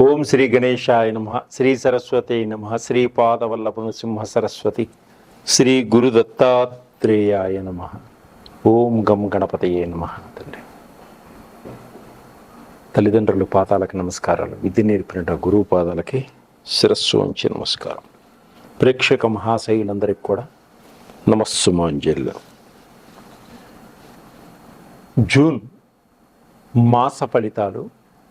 ఓం శ్రీ గణేశాయ నమ శ్రీ సరస్వతి నమ శ్రీ పాదవల్లభ సింహ సరస్వతి శ్రీ గురు దత్తాత్రేయాయ నమ. ఓం గం గణపతయే నమ తండ్రి. తల్లిదండ్రులు పాదాలకు నమస్కారాలు. విద్య నేర్పిన గురువు పాదాలకి శిరస్సు వంచి నమస్కారం. ప్రేక్షక మహాశైలందరికీ కూడా నమస్సుమాంజల్లు జూన్ మాస ఫలితాలు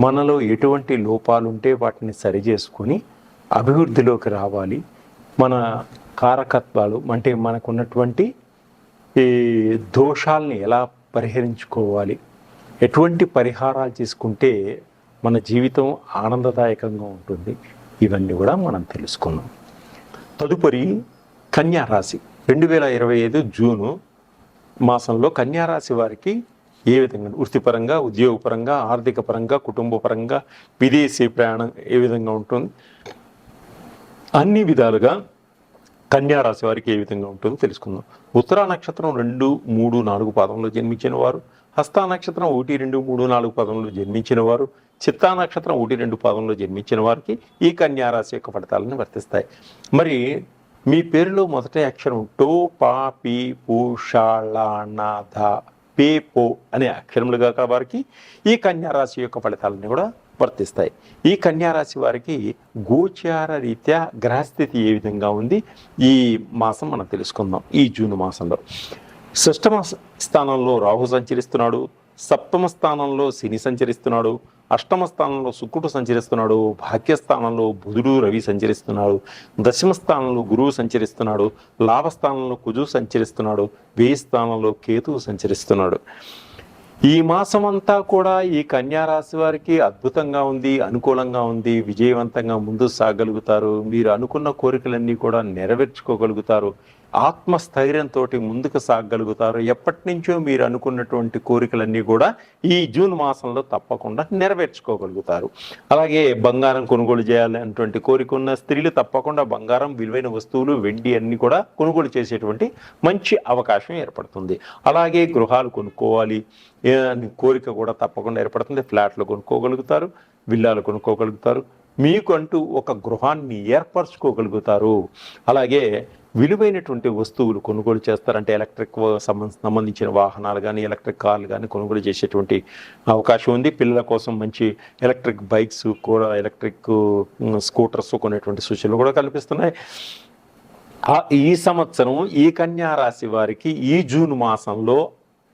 మనలో ఎటువంటి లోపాలు ఉంటే వాటిని సరిచేసుకొని అభివృద్ధిలోకి రావాలి. మన కారకత్వాలు అంటే మనకున్నటువంటి ఈ దోషాలని ఎలా పరిహరించుకోవాలి? ఎటువంటి పరిహారాలు చేసుకుంటే మన జీవితం ఆనందదాయకంగా ఉంటుంది? ఇవన్నీ కూడా మనం తెలుసుకున్నాం తదుపరి కన్యారాశి. రెండు వేల ఇరవై ఐదు జూను మాసంలో కన్యారాశి వారికి ఏ విధంగా వృత్తిపరంగా ఉద్యోగపరంగా ఆర్థిక పరంగా కుటుంబ పరంగా విదేశీ ప్రయాణం ఏ విధంగా ఉంటుంది? అన్ని విధాలుగా కన్యా రాశి వారికి ఏ విధంగా ఉంటుందో తెలుసుకుందాం. ఉత్తరా నక్షత్రం రెండు మూడు నాలుగు పాదంలో జన్మించిన వారు హస్తా నక్షత్రం ఒకటి రెండు మూడు నాలుగు పదంలో జన్మించిన వారు చిత్తా నక్షత్రం ఒకటి రెండు పదంలో జన్మించిన వారికి ఈ కన్యా రాశి యొక్క ఫలితాలను వర్తిస్తాయి. మరి మీ పేరులో మొదటి అక్షరం టో పా పి పు ధ పే పో అనే అక్షరములుగా కాక వారికి ఈ కన్యారాశి యొక్క ఫలితాలన్నీ కూడా వర్తిస్తాయి. ఈ కన్యారాశి వారికి గోచార రీత్యా గ్రహస్థితి ఏ విధంగా ఉంది? ఈ మాసం మనం తెలుసుకుందాం. ఈ జూన్ మాసంలో. షష్టమ స్థానంలో రాహు సంచరిస్తున్నాడు. సప్తమ స్థానంలో శని సంచరిస్తున్నాడు. అష్టమ స్థానంలో శుక్రుడు సంచరిస్తున్నాడు భాగ్యస్థానంలో బుధుడు రవి సంచరిస్తున్నాడు దశమ స్థానంలో గురువు సంచరిస్తున్నాడు లాభస్థానంలో కుజు సంచరిస్తున్నాడు వేయి స్థానంలో కేతువు సంచరిస్తున్నాడు. ఈ మాసం అంతా కూడా ఈ కన్యారాశి వారికి అద్భుతంగా ఉంది అనుకూలంగా ఉంది విజయవంతంగా ముందు సాగలుగుతారు. మీరు అనుకున్న కోరికలన్నీ కూడా నెరవేర్చుకోగలుగుతారు. ఆత్మస్థైర్యంతో ముందుకు సాగలుగుతారు. ఎప్పటి నుంచో మీరు అనుకున్నటువంటి కోరికలన్నీ కూడా ఈ జూన్ మాసంలో తప్పకుండా నెరవేర్చుకోగలుగుతారు. అలాగే బంగారం కొనుగోలు చేయాలనేటువంటి కోరిక ఉన్న స్త్రీలు తప్పకుండా బంగారం విలువైన వస్తువులు వెండి అన్ని కూడా కొనుగోలు చేసేటువంటి మంచి అవకాశం ఏర్పడుతుంది. అలాగే గృహాలు కొనుక్కోవాలి. అని కోరిక కూడా తప్పకుండా ఏర్పడుతుంది. ఫ్లాట్లు కొనుక్కోగలుగుతారు విల్లాలు కొనుక్కోగలుగుతారు. మీకు అంటూ ఒక గృహాన్ని ఏర్పరచుకోగలుగుతారు. అలాగే విలువైనటువంటి వస్తువులు కొనుగోలు చేస్తారంటే ఎలక్ట్రిక్ సంబంధించిన వాహనాలు కానీ ఎలక్ట్రిక్ కార్లు కానీ కొనుగోలు చేసేటువంటి అవకాశం ఉంది. పిల్లల కోసం మంచి ఎలక్ట్రిక్ బైక్స్ కూడా ఎలక్ట్రిక్ స్కూటర్స్ కొనేటువంటి సూచనలు కూడా కల్పిస్తున్నాయి. ఈ సంవత్సరం ఈ కన్యా రాశి వారికి ఈ జూన్ మాసంలో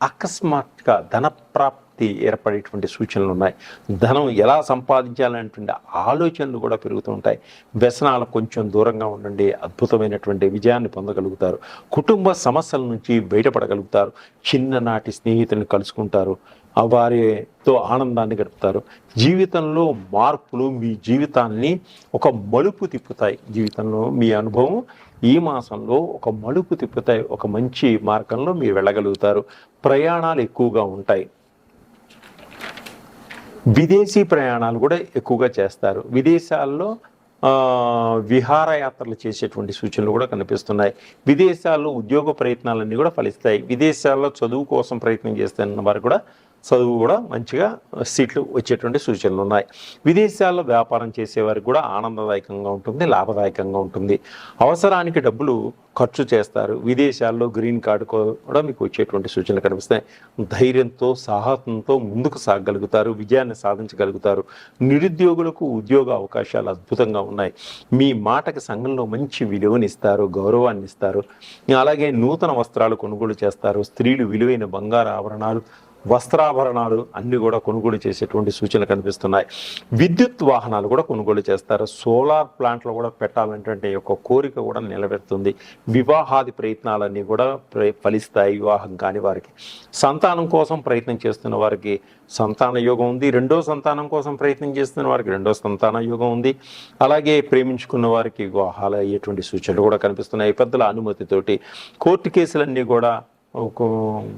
అకస్మాత్గా ధనప్రాప్తి ఆసక్తి ఏర్పడేటువంటి సూచనలు ఉన్నాయి. ధనం ఎలా సంపాదించాలనేటువంటి ఆలోచనలు కూడా పెరుగుతూ ఉంటాయి. వ్యసనాలు కొంచెం దూరంగా ఉండండి అద్భుతమైనటువంటి విజయాన్ని పొందగలుగుతారు. కుటుంబ సమస్యల నుంచి బయటపడగలుగుతారు. చిన్ననాటి స్నేహితులను కలుసుకుంటారు. వారితో ఆనందాన్ని గడుపుతారు. జీవితంలో మార్పులు మీ జీవితాన్ని ఒక మలుపు తిప్పుతాయి. జీవితంలో మీ అనుభవం ఈ మాసంలో ఒక మలుపు తిప్పుతాయి. ఒక మంచి మార్గంలో మీరు వెళ్ళగలుగుతారు. ప్రయాణాలు ఎక్కువగా ఉంటాయి. విదేశీ ప్రయాణాలు కూడా ఎక్కువగా చేస్తారు. విదేశాల్లో విహారయాత్రలు చేసేటువంటి సూచనలు కూడా కనిపిస్తున్నాయి. విదేశాల్లో ఉద్యోగ ప్రయత్నాలన్నీ కూడా ఫలిస్తాయి. విదేశాల్లో చదువు కోసం ప్రయత్నం చేస్తున్న వారు కూడా చదువు కూడా మంచిగా సీట్లు వచ్చేటువంటి సూచనలు ఉన్నాయి. విదేశాల్లో వ్యాపారం చేసేవారికి కూడా ఆనందదాయకంగా ఉంటుంది లాభదాయకంగా ఉంటుంది. అవసరానికి డబ్బులు ఖర్చు చేస్తారు. విదేశాల్లో గ్రీన్ కార్డు కూడా మీకు వచ్చేటువంటి సూచనలు కనిపిస్తాయి ధైర్యంతో సాహసంతో ముందుకు సాగగలుగుతారు విజయాన్ని సాధించగలుగుతారు. నిరుద్యోగులకు ఉద్యోగ అవకాశాలు అద్భుతంగా ఉన్నాయి. మీ మాటకి సంఘంలో మంచి విలువని ఇస్తారు గౌరవాన్ని ఇస్తారు. అలాగే నూతన వస్త్రాలు కొనుగోలు చేస్తారు. స్త్రీలు విలువైన బంగారు ఆభరణాలు వస్త్రాభరణాలు అన్ని కూడా కొనుగోలు చేసేటువంటి సూచనలు కనిపిస్తున్నాయి. విద్యుత్ వాహనాలు కూడా కొనుగోలు చేస్తారు. సోలార్ ప్లాంట్లు కూడా పెట్టాలనేటువంటి యొక్క కోరిక కూడా నిలబెడుతుంది వివాహాది ప్రయత్నాలన్నీ కూడా ఫలిస్తాయి వివాహం కాని వారికి. సంతానం కోసం ప్రయత్నం చేస్తున్న వారికి సంతాన యోగం ఉంది. రెండో సంతానం కోసం ప్రయత్నం చేస్తున్న వారికి రెండో సంతాన యోగం ఉంది. అలాగే ప్రేమించుకున్న వారికి వివాహాలు అయ్యేటువంటి సూచనలు కూడా కనిపిస్తున్నాయి. పెద్దల అనుమతితోటి కోర్టు కేసులన్నీ కూడా ఒక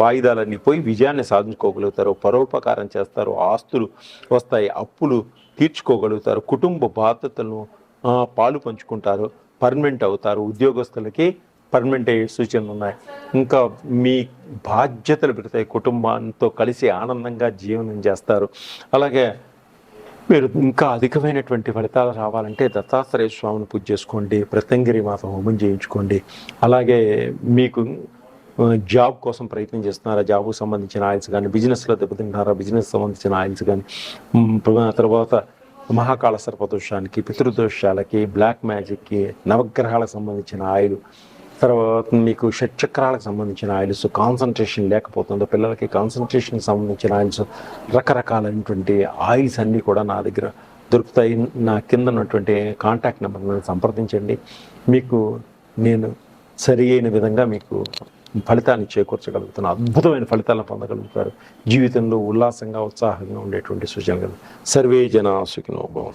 వాయిదాలన్నీ పోయి విజయాన్ని సాధించుకోగలుగుతారు పరోపకారం చేస్తారు ఆస్తులు వస్తాయి అప్పులు తీర్చుకోగలుగుతారు కుటుంబ బాధ్యతలను పాలు పంచుకుంటారు పర్మనెంట్ అవుతారు ఉద్యోగస్తులకి పర్మనెంట్ అయ్యే సూచనలు ఉన్నాయి. ఇంకా మీ బాధ్యతలు పెడతాయి కుటుంబంతో కలిసి ఆనందంగా జీవనం చేస్తారు. అలాగే మీరు ఇంకా అధికమైనటువంటి ఫలితాలు రావాలంటే దత్తాత్రేయ స్వామిని పూజ చేసుకోండి ప్రతంగిరి మాత హోమం చేయించుకోండి. అలాగే మీకు జాబ్ కోసం ప్రయత్నం చేస్తున్నారా? జాబ్కు సంబంధించిన ఆయిల్స్ కానీ బిజినెస్లో దెబ్బతింటున్నారా? బిజినెస్ సంబంధించిన ఆయిల్స్ కానీ తర్వాత మహాకాళ సర్పదోషానికి పితృదోషాలకి బ్లాక్ మ్యాజిక్కి నవగ్రహాలకు సంబంధించిన ఆయిల్ తర్వాత మీకు షట్చక్రాలకు సంబంధించిన ఆయిల్స్ కాన్సన్ట్రేషన్ లేకపోతుందో పిల్లలకి కాన్సన్ట్రేషన్కి సంబంధించిన ఆయిల్స్ రకరకాలైనటువంటి ఆయిల్స్ అన్నీ కూడా నా దగ్గర దొరుకుతాయి. నా కింద ఉన్నటువంటి కాంటాక్ట్ నెంబర్ సంప్రదించండి. మీకు నేను సరి అయిన విధంగా మీకు ఫలితాన్ని చేకూర్చగలుగుతున్న అద్భుతమైన ఫలితాలను పొందగలుగుతారు. జీవితంలో ఉల్లాసంగా ఉత్సాహంగా ఉండేటువంటి సూచనలు సర్వే జన సుఖినో